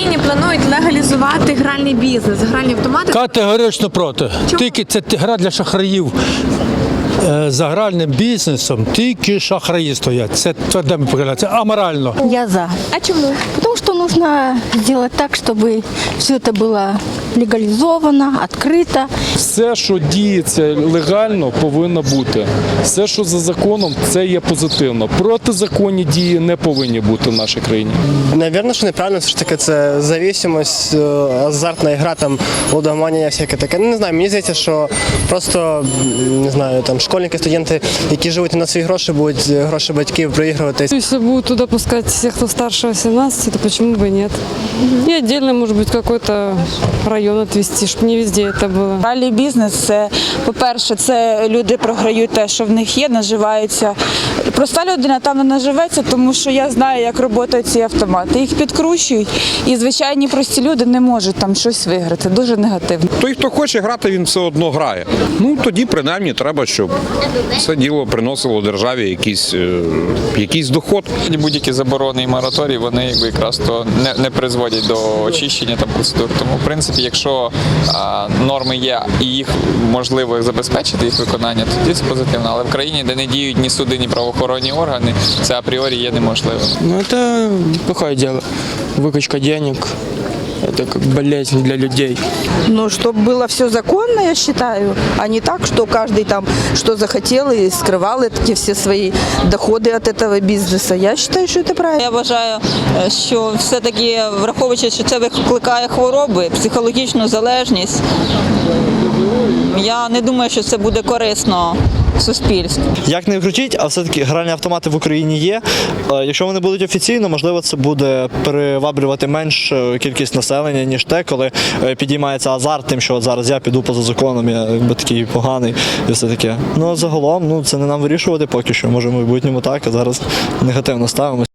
Україні планують легалізувати гральний бізнес, гральні автомати. Категорично проти. Тільки це гра для шахраїв. Е, За гральним бізнесом тільки шахраї стоять. Це тверде ми погляд. Це аморально. Я за. А чому? Потому что нужно сделать так, чтобы все это было легализовано, открыто. Все, що діється легально, повинно бути. Все, що за законом, це є позитивно. Протизаконні дії не повинні бути в нашій країні. Навірно, що неправильно, все ж таки це зависимость, е, азартна гра, там лудоманія, всяке таке. Ну, Не знаю, мені здається, що просто м, не знаю, там школьники, студенти, які живуть на свої гроші, будуть е, гроші батьків проігрувати. Если будут туда пускать всех, кто старше 18, то почему бы и нет? И отдельно, может быть, какой-то район отвести, чтобы не везде это было. Гральний бізнес це, по-перше, це люди програють те, що в них є, наживаються. Проста людина там не наживеться, тому що я знаю, як працюють ці автомати. Їх підкручують, і звичайні прості люди не можуть там щось виграти. Дуже негативно. Той, хто хоче грати, він все одно грає. Ну тоді принаймні треба, щоб це діло приносило державі якийсь, е, якийсь доход. Будь-які заборони і мораторії вони якби якраз то не, не призводять до очищення та процедур. Тому, в принципі, якщо а, норми є і їх можливо забезпечити їх виконання, тоді це позитивно. Але в країні, де не діють ні суди, ні правоохоронні органи, це апріорі є неможливим. Ну, це плохое діло. Викачка денег – это как болезнь для людей. Ну, щоб було все законно, я вважаю, а не так, що кожен там що захотів і скривали такі всі свої доходи від цього бізнесу. Я вважаю, що це правильно. Я вважаю, е, що все-таки враховуючи, що це викликає хвороби, психологічну залежність. Я не думаю, що це буде корисно суспільству. Як не вкрутіть, а все-таки гральні автомати в Україні є. Е, Якщо вони будуть офіційно, можливо, це буде приваблювати менш е, кількість населення, ніж те, коли е, підіймається азарт, тим, що от зараз я піду поза законом, я якби такий поганий і все таке. Ну загалом, ну це не нам вирішувати поки що. Може, в майбутньому так, а зараз негативно ставимося.